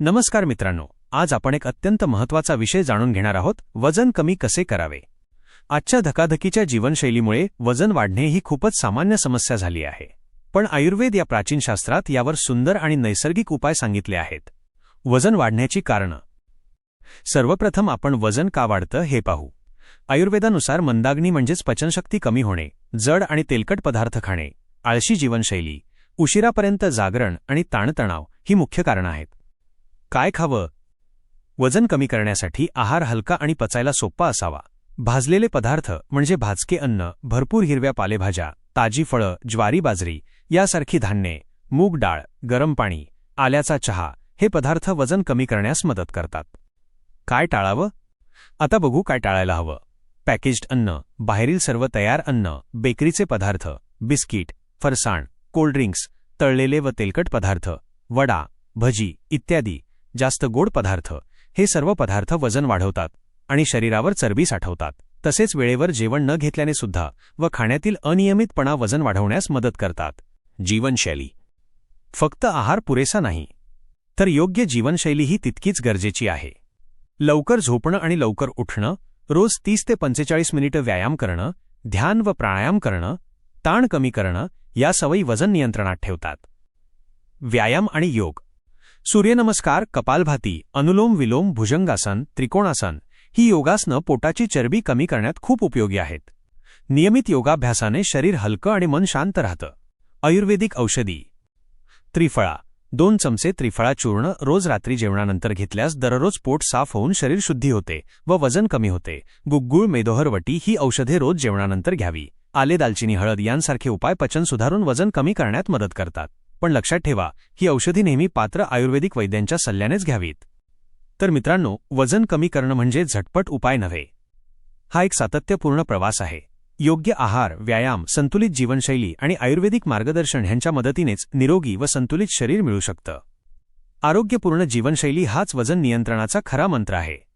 नमस्कार मित्रांनो आज आपण एक अत्यंत महत्त्वाचा विषय जाणून घेणार आहोत वजन कमी कसे करावे? आजच्या धकाधकीच्या जीवनशैलीमुळे वजन वाढणे ही खूपच सामान्य समस्या झाली आहे. पण आयुर्वेद या प्राचीन शास्त्रात यावर सुंदर आणि नैसर्गिक उपाय सांगितले आहेत. वजन वाढण्याची कारणं. सर्वप्रथम आपण वजन का वाढतं हे पाहू. आयुर्वेदानुसार मंदाग्नी म्हणजेच पचनशक्ती कमी होणे जड आणि तेलकट पदार्थ खाणे आळशी जीवनशैली उशिरापर्यंत जागरण आणि ताणतणाव ही मुख्य कारणं आहेत. काय खावं? वजन कमी करण्यासाठी आहार हलका आणि पचायला सोप्पा असावा. भाजलेले पदार्थ म्हणजे भाजके अन्न भरपूर हिरव्या पालेभाज्या ताजी फळं ज्वारी बाजरी यासारखी धान्ये मूग डाळ गरम पाणी आल्याचा चहा हे पदार्थ वजन कमी करण्यास मदत करतात. काय टाळावं? आता बघू काय टाळायला हवं. पॅकेज्ड अन्न बाहेरील सर्व तयार अन्न बेकरीचे पदार्थ बिस्किट फरसाण कोल्ड्रिंक्स तळलेले व तेलकट पदार्थ वडा भजी इत्यादी जास्त गोड पदार्थ. हे सर्व पदार्थ वजन वाढवतात आणि शरीरावर चरबी साठवतात. तसेच वेळेवर जेवण न घेतल्याने सुद्धा व खाण्यातील अनियमितपणा वजन वाढवण्यास मदत करतात. जीवनशैली. फक्त आहार पुरेसा नाही. तर योग्य जीवनशैलीही तितकीच गरजेची आहे. लवकर झोपणं आणि लवकर उठणं रोज तीस ते पंचेचाळीस मिनिटं व्यायाम करणं ध्यान व प्राणायाम करणं ताण कमी करणं या सवयी वजन नियंत्रणात ठेवतात. व्यायाम आणि योग. सूर्यनमस्कार कपालभाती अनुलोम विलोम भुजंगासन त्रिकोणासन ही योगासनं पोटाची चरबी कमी करण्यात खूप उपयोगी आहेत. नियमित योगाभ्यासाने शरीर हलकं आणि मन शांत राहतं. आयुर्वेदिक औषधी. त्रिफळा. दोन चमचे त्रिफळा चूर्ण रोज रात्री जेवणानंतर घेतल्यास दररोज पोट साफ होऊन शरीर शुद्धी होते व वजन कमी होते. गुग्गुळ मेदोहरवटी ही औषधे रोज जेवणानंतर घ्यावी. आले दालचिनी हळद यांसारखे उपाय पचन सुधारून वजन कमी करण्यात मदत करतात. पण लक्षात ठेवा ही औषधी नेहमी पात्र आयुर्वेदिक वैद्यांच्या सल्ल्यानेच घ्यावीत. तर मित्रांनो वजन कमी करणं म्हणजे झटपट उपाय नव्हे. हा एक सातत्यपूर्ण प्रवास आहे. योग्य आहार व्यायाम संतुलित जीवनशैली आणि आयुर्वेदिक मार्गदर्शन ह्यांच्या मदतीनेच निरोगी व संतुलित शरीर मिळू शकतं. आरोग्यपूर्ण जीवनशैली हाच वजन नियंत्रणाचा खरा मंत्र आहे.